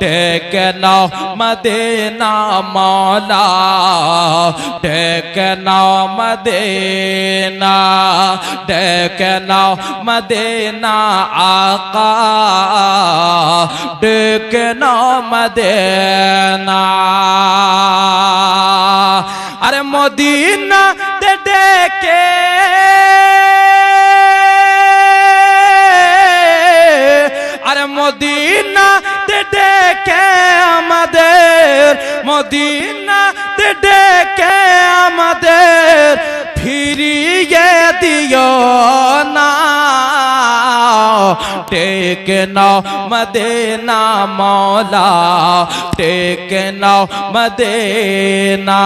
ডেকে নাও মদিনা মৌলা ডেকে নাও মদিনা ডেকে নাও মদিনা আকা ডেকে নাও মদিনা। আরে মদিনা ডেকে আরে মদিনা ডেকে আমাদের মদিনা ডেকে আমাদের ফিরিয়ে দিও না। টেকে নাও মদিনা মৌলা টেকে নাও মদিনা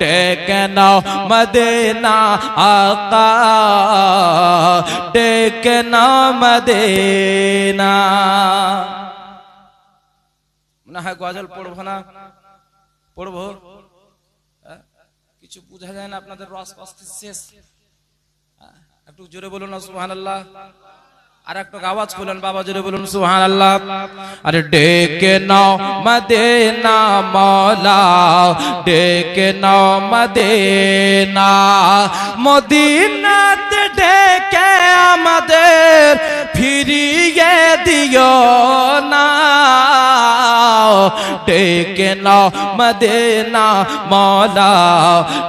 টেকে নাও মদিনা আকা টেকে নাও মদিনা। মনে হয় গজল পড়ব না? পড়ব? কিছু বোঝা যায় না আপনাদের রস পাস্তি শেষ? একটু জোরে বলুন না সুহান আল্লাহ আর একটু আওয়াজ খুলেন, বাবা, জোরে বলুন সুহান আল্লাহ আরে ডেকে নাও মদিনা মৌলা ডেকে নাও মদিনা। মদিনাতে ডেকে আমাদের ফিরিয়ে দিও না। ডেকে নাও মদিনা মৌলা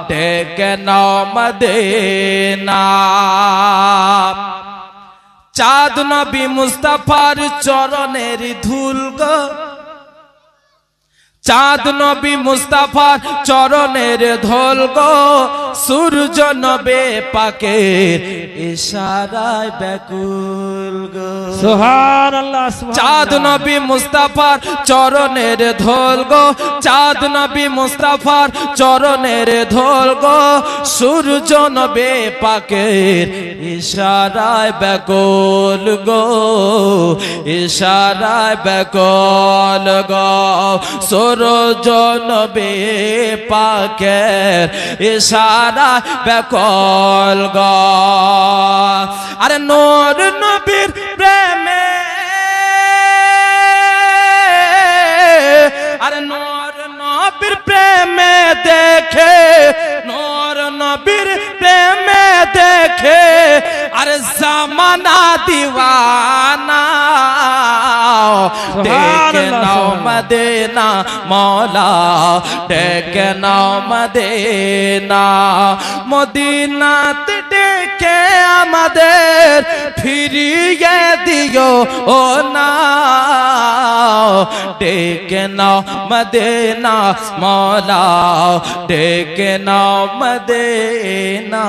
ডেকে নাও মদিনা। চাঁদ নবী মুস্তাফার চরণের ধুল গো। চাঁদ নবী মুস্তাফার চরণের ধোল গো। সূর্য নবে পাকের ইশারায় ব্যাকুল গো। সুহান আল্লাহ চাঁদ নবী মুস্তাফার চরণের ধোল গো। চাঁদ নবী মুস্তাফার চরণের ধোল গো। সূর্য নবে পাকের ইশারায় ব্যাকুল গো। ইশারায় ব্যাকুল গো। সূর্য নবে পাকের ইশারা ব্যাকুল গ। আরে নোর নবীর ডেকে নাও মদিনা মৌলা ডেকে নাও মদিনা মদিনাতে ডেকে আমাদের ফিরিয়ে দিও ও না ডেকে নাও মদিনা মৌলা ডেকে নাও মদিনা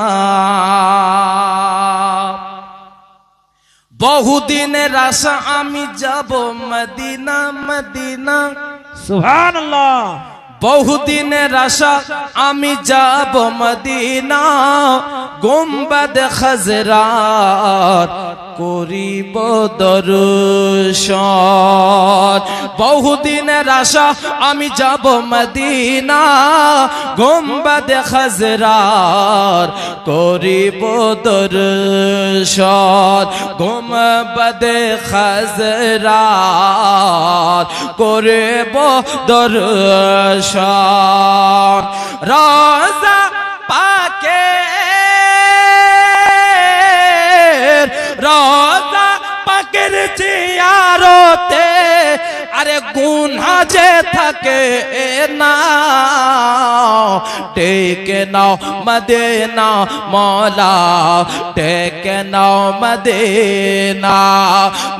বহুদিনের আশা আমি যাব মদিনা মদিনা। সুহান বহুদিন আশা আমি যাব মদিনা। গুম্বাদ খাজরাত করিব দর্শন। বহুদিনের আশা, আমি যাব মদিনা, গুম্বাদ খাজরাত করিব দর্শন, গুম্বাদ খাজরাত করিব দর্শন। রাজা রাজা পাকের চিয়ারতে আরে গুনা যে থাকে না, ডেকে নাও মদিনা, মৌলা, ডেকে নাও মদিনা।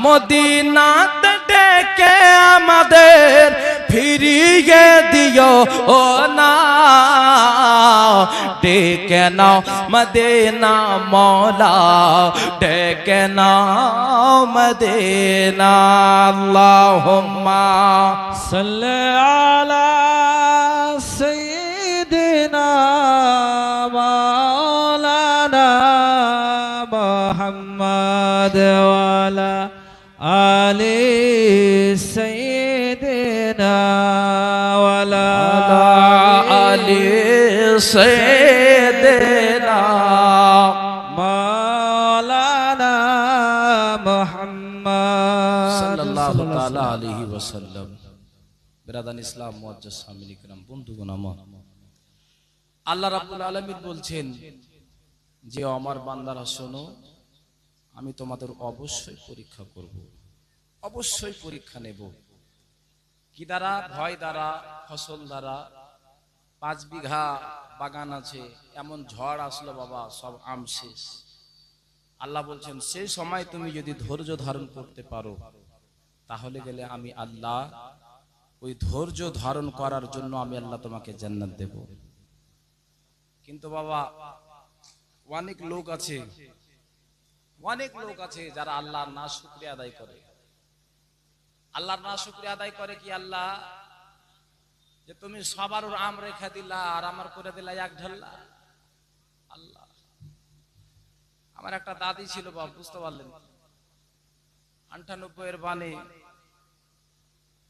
মদিনাতে ডেকে আমাদের ফিরিয়ে দিও ও না। ডেকে নাও মদিনা মৌলা ডেকে নাও মদিনা। আল্লাহুম্মা صل से देना। मौलाना मोहम्मद वसल्लम। বিরাদান ইসলাম মুআজ্জাজ সামিল ইকরাম বন্ধুগণ আমার। আল্লাহ রাব্বুল আলামিন বলছেন যে আমার বান্দারা শোনো আমি তোমাদের অবশ্যই পরীক্ষা করব। অবশ্যই পরীক্ষা নেব। কি দ্বারা? ভয় দ্বারা ফসল দ্বারা পাঁচ বিঘা বাগান আছে, এমন ঝড় আসলো বাবা, সব আম শেষ। আল্লাহ বলছেন, সেই সময় তুমি যদি ধৈর্য ধারণ করতে পারো, তাহলে গেলে আমি আল্লাহ, ওই ধৈর্য ধারণ করার জন্য আমি আল্লাহ তোমাকে জান্নাত দেব। কিন্তু বাবা, অনেক লোক আছে, অনেক লোক আছে যারা আল্লাহর না শুক্রিয়া আদায় করে। আল্লাহর না শুক্রিয়া আদায় করে কি আল্লাহ? যে তুমি সবার আম রেখে দিলা আর আমার করে দিলা এক ঢাল্লা আল্লাহ। আমার একটা দাদি ছিল বাবা বুঝতে পারলেন? আটানব্বই এর বানে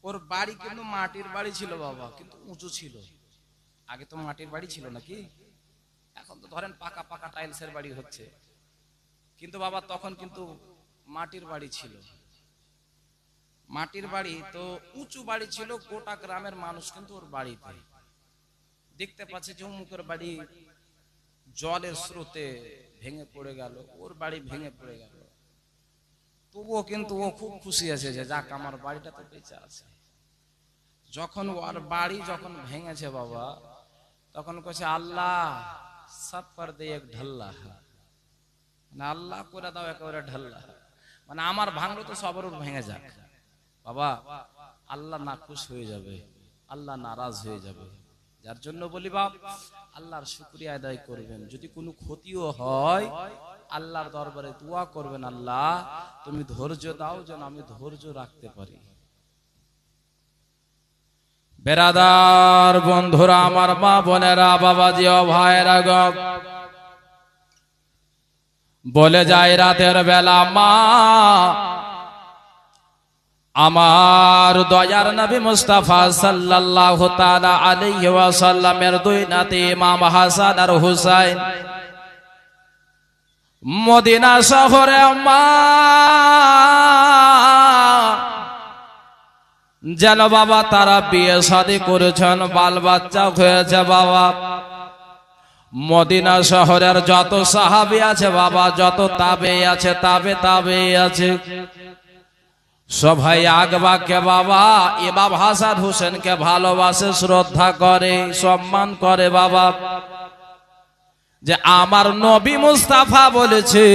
ওর বাড়ি কিন্তু মাটির বাড়ি ছিল বাবা, কিন্তু উঁচু ছিল। আগে তো মাটির বাড়ি ছিল নাকি? এখন তো ধরেন পাকা পাকা টাইলসের বাড়ি হচ্ছে। কিন্তু বাবা তখন কিন্তু মাটির বাড়ি ছিল। মাটির বাড়ি, তো উঁচু বাড়ি ছিল, গোটা গ্রামের মানুষ কিন্তু ওর বাড়িতে। দেখতে পাচ্ছে যে অমুকের বাড়ি জলের স্রোতে ভেঙে পড়ে গেল, ওর বাড়ি ভেঙে পড়ে গেল। তবুও কিন্তু ও খুব খুশি আছে যে যাক, আমার বাড়িটা তো বেঁচে আছে। যখন ওর বাড়ি যখন ভেঙেছে বাবা, তখন কছে আল্লাহ সব কর দে এক ঢল্লা মানে আল্লাহ করে দাও, একেবারে ঢাল্লা মানে আমার ভাঙলো তো সবার ভেঙে যাক। বাবা, আল্লাহ না খুশ হয়ে যাবে, আল্লাহ নারাজ হয়ে যাবে। যার জন্য বলি বাপ, আল্লাহর শুক্রিয়া আদায় করবেন। যদি কোনো ক্ষতিও হয়, আল্লাহর দরবারে দোয়া করবেন, আল্লাহ, তুমি ধৈর্য দাও যেন আমি ধৈর্য রাখতে পারি। বেরাদার বন্ধুরা, আমার মা বোনেরা, বাবাজি ও ভাইয়েরা গো। বলে যায় রাতের বেলা, মা আমার দয়ার নবী মুস্তাফা সাল্লাল্লাহু তাআলা আলাইহি ওয়াসাল্লামের দুই নাতি ইমাম হাসান আর হুসাইন। মদিনা শহরে যেন বাবা তারা বিয়ে শাদী করেছেন, বাল বাচ্চা হয়েছে বাবা। মদিনা শহরের যত সাহাবি আছে বাবা, যত তাবে আছে, তাবে তাবে আছে। সবাই আগবাকে বাবা, ইমাম হাসান হোসেনকে ভালোবাসে, শ্রদ্ধা করে, সম্মান করে বাবা। যে আমার নবী মুস্তাফা বলেছে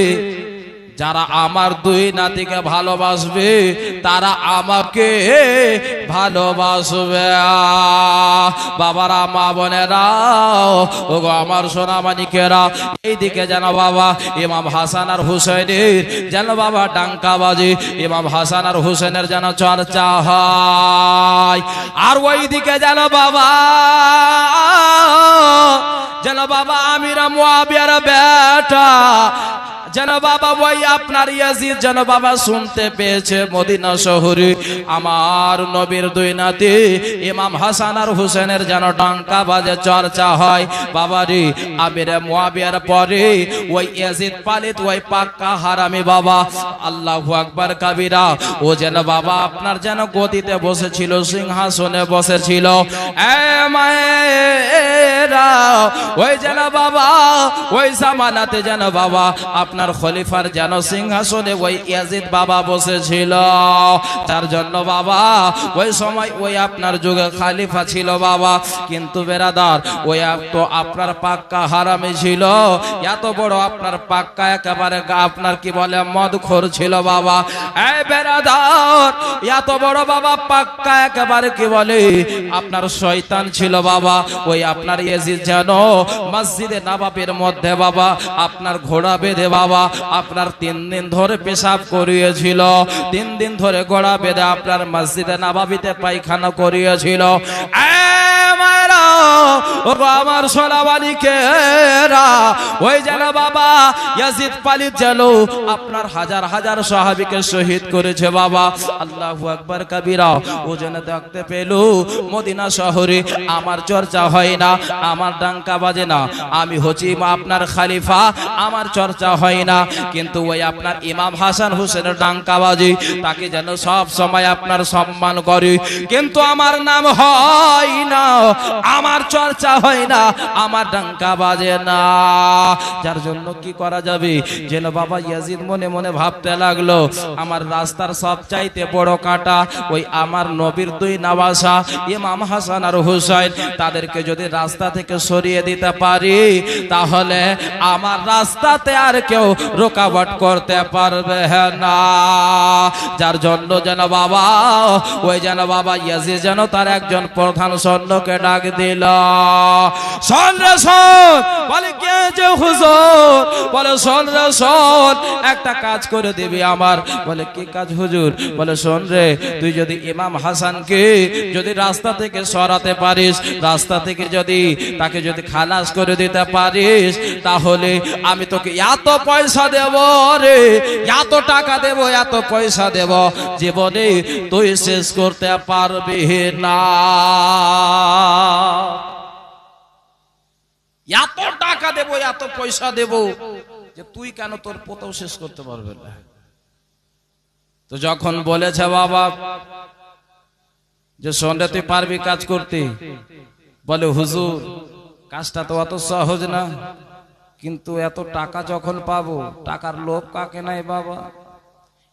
যারা আমার দুই নাতিকে ভালোবাসবে, তারা আমাকে ভালোবাসবে। বাবারা, মা বোনেরা ও গো আমার সোনামানিকেরা, এইদিকে যেন বাবা ইমাম হাসান আর হুসেনের যেন বাবা ডাঙ্কা বাজে ইমাম হাসান আর হুসেনের যেন চর্চা হয়। আর ওইদিকে যেন বাবা যেন বাবা আমিরা মুয়াবিয়ার বেটা যেন বাবা ওই আপনার ইয়াজিদ যেন বাবা শুনতে পেয়েছে মদিনা শহরে। আমার নবীর দুই নাতি, ইমাম হাসান আর হুসেনের যেন ডাঙ্কা বাজে চর্চা হয়। মুয়াবিয়ার পরে ওই ইয়াজিদ পালিত, ওই পাক্কা হারামি বাবা। কাবিরা, ও যেন বাবা আপনার যেন গদিতে বসেছিল, সিংহাসনে বসেছিল। ওই যেন বাবা, ওই জামানাতে যেন বাবা আপনার খলিফার যেন সিংহাসনে ওই ইয়াজিদ বাবা বসেছিল। তার জন্য বাবা, ওই সময় ওই আপনার যুগে খালিফা ছিল বাবা। কিন্তু বেরাদার, ওই তো আপনার পাক্কা হারামি ছিল। এত বড় আপনার পাক্কা একেবারে আপনার কি বলে, মদখোর ছিল বাবা। এই বেরাদার, এত বড় বাবা, পাক্কা একেবারে কি বলে, আপনার শয়তান ছিল বাবা। ওই আপনার ইয়াজিদ যেন মসজিদে নবাবের মধ্যে বাবা, আপনার ঘোড়া বেঁধে বাবা আপনার তিন দিন ধরে পেশাব করিয়েছিল। তিন দিন ধরে গোড়া বেঁধে আপনার মসজিদে নাবাবিতে পায়খানা করিয়েছিল। আমার সোনাবালিকেরা ওই যেন বাবা ইয়াজিদ পালিত যেন আপনার হাজার হাজার সাহাবিকে শহীদ করেছে বাবা। আল্লাহু আকবার কাবিরা, ও যেন দেখতে পেল মদিনা শহরে আমার চর্চা হয় না, আমার ডাঙ্কা বাজে না, আমি হচ্ছি আপনার খালিফা, আমার চর্চা হয় না। কিন্তু ওই আপনার ইমাম হাসান হোসেনের ডাঙ্কা বাজে, তাকে যেন সব সময় আপনার সম্মান করে। কিন্তু আমার নাম হয় না, আমার চর্চা হয় না, আমার ডাঙ্কা বাজে না। যার জন্য কি করা যাবে? যেন বাবা ইয়াজিদ মনে মনে ভাবতে লাগল, আমার রাস্তার সব চাইতে বড় কাটা ওই আমার নবীর দুই নাবাসা, ইমাম হাসান আর হুসাইন। তাদেরকে যদি রাস্তা থেকে সরিয়ে দিতে পারি, তাহলে আমার রাস্তাতে আর কেউ রোকাবট করতে পারবে না। যার জন্য যেন বাবা, ওই যেন বাবা ইয়াজিদ যেন তার একজন প্রধান সৈন্যকে ডাক একটা কাজ করে আমার। বলে, কি কাজ হুজুর? বলে, শোন রে, তুই যদি ইমাম হাসানকে যদি রাস্তা থেকে সরাতে পারিস, রাস্তা থেকে যদি তাকে যদি খালাস করে দিতে পারিস, তাহলে আমি তোকে এত পয়সা দেব রে, এত টাকা দেব, এত পয়সা দেব, জীবনে তুই শেষ করতে পারবি না। এত টাকা দেব, এত পয়সা দেব যে তুই কেন তোর পোতাও শেষ করতে পারবে না? তো যখন বলেছে বাবা যে সন্ধ্যে তুই পারবি কাজ করতে, বলে, হুজুর, কাজটা তো অত সহজ না। কিন্তু এত টাকা যখন পাবো, টাকার লোভ কাকে নাই বাবা?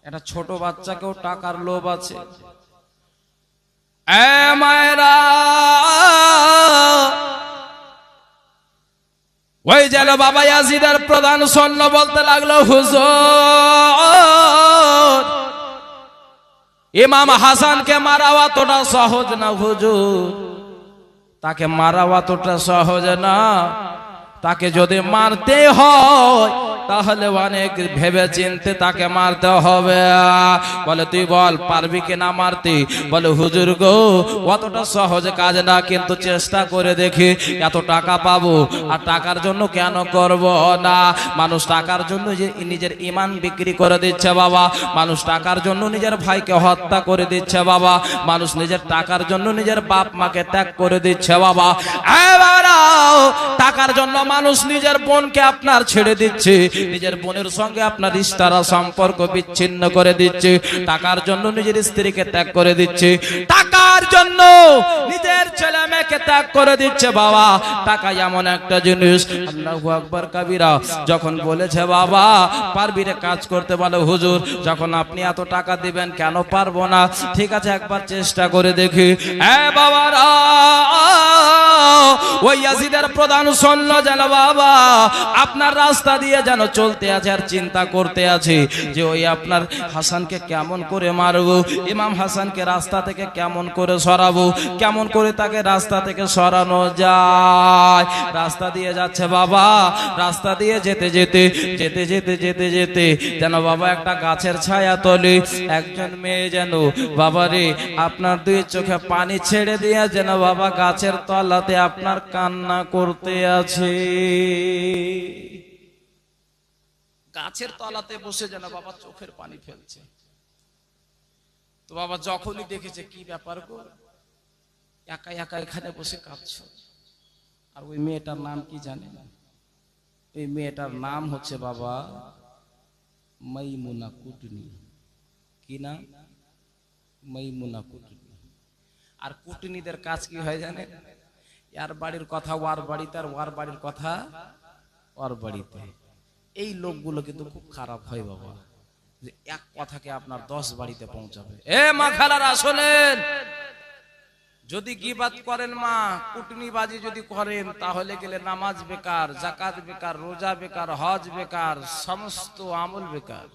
একটা ছোট বাচ্চাকেও টাকার লোভ আছে। ওই যেন বাবা ইয়াজিদের প্রধান সৈন্য বলতে লাগল, হুজুর, ইমাম হাসানকে মারা অতটা সহজ না, হুজুর। তাকে মারা অতটা সহজ না। তাকে যদি মারতে হয়, তাহলে অনেক ভেবে চিনতে তাকে মারতে হবে। বলে, তুই বল, পারবি কি না মারতে? বলে, হুজুর গো, অতটা সহজ কাজ না, কিন্তু চেষ্টা করে দেখি, এত টাকা পাবো আর টাকার জন্য কেন করব না? মানুষ টাকার জন্য যে নিজের ইমান বিক্রি করে দিচ্ছে বাবা, মানুষ টাকার জন্য নিজের ভাইকে হত্যা করে দিচ্ছে বাবা, মানুষ নিজের টাকার জন্য নিজের বাপ মাকে ত্যাগ করে দিচ্ছে বাবা। টাকার জন্য মানুষ নিজের বোনকে আপনার ছেড়ে দিচ্ছে, নিজের বোনের সঙ্গে আপনার ইস্তারা সম্পর্ক বিচ্ছিন্ন করে দিচ্ছে, টাকার জন্য নিজের স্ত্রীকে ত্যাগ করে দিচ্ছে। টাকার জন্য নিজের ছেলে মেয়েকে ত্যাগ করে দিচ্ছে বাবা। টাকা এমন একটা জিনিস। আল্লাহু আকবার কাবিরা যখন বলেছে, বাবা, পারবি রে কাজ করতে? বলে, হুজুর, যখন আপনি এত টাকা দিবেন কেন পারব না? ঠিক আছে, একবার চেষ্টা করে দেখি। হ্যাঁ বাবারা, ওই ইয়াজিদের প্রধান সৈন্য যেন, বাবা, আপনার রাস্তা দিয়ে যেন চলতে আছে আর চিন্তা করতে আছে যে ওই আপনার হাসানকে কেমন করে মারবো, ইমাম হাসানকে রাস্তা থেকে কেমন করে সরাবো, কেমন করে তাকে রাস্তা থেকে সরানো যায়। রাস্তা দিয়ে যাচ্ছে বাবা, রাস্তা দিয়ে যেতে যেতে যেতে যেতে যেতে যেতে যেন বাবা একটা গাছের ছায়া তলে। একজন মেয়ে যেন, বাবা রে, আপনার দুই চোখে পানি ছেড়ে দিয়ে যেন বাবা গাছের তলাতে আপনার কান্না করতে আছে। গাছের তলাতে বসে যেন বাবা চোখের পানি ফেলছে। তো বাবা যখনই দেখেছে, কি ব্যাপার গো? একা একা এখানে বসে কাঁদছ। আর ওই মেয়েটার নাম কি জানে? না এই মেয়েটার নাম হচ্ছে বাবা মাইমুনা কুটনি। কি নাম? মাইমুনা কুটনি। আর কুটনিদের কাজ কি হয় জানে ইয়ার বাড়ির কথা ওয়ার বাড়িতে আর ওয়ার বাড়ির কথা ওর বাড়িতে। এই লোকগুলো কিন্তু খুব খারাপ হয় বাবা। যে এক কথাকে আপনার দশ বাড়িতে পৌঁছাবে। এ মা খালারা শোনেন! যদি গিবাত করেন মা, কুটনিবাজি যদি করেন, তাহলে গেলে নামাজ বেকার জাকাত বেকার, রোজা বেকার, হজ বেকার, সমস্ত আমল বেকার।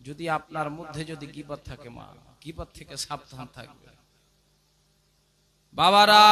যদি আপনার মধ্যে যদি গিবাদ থাকে মা, গিবাদ থেকে সাবধান থাকবে। বাবারা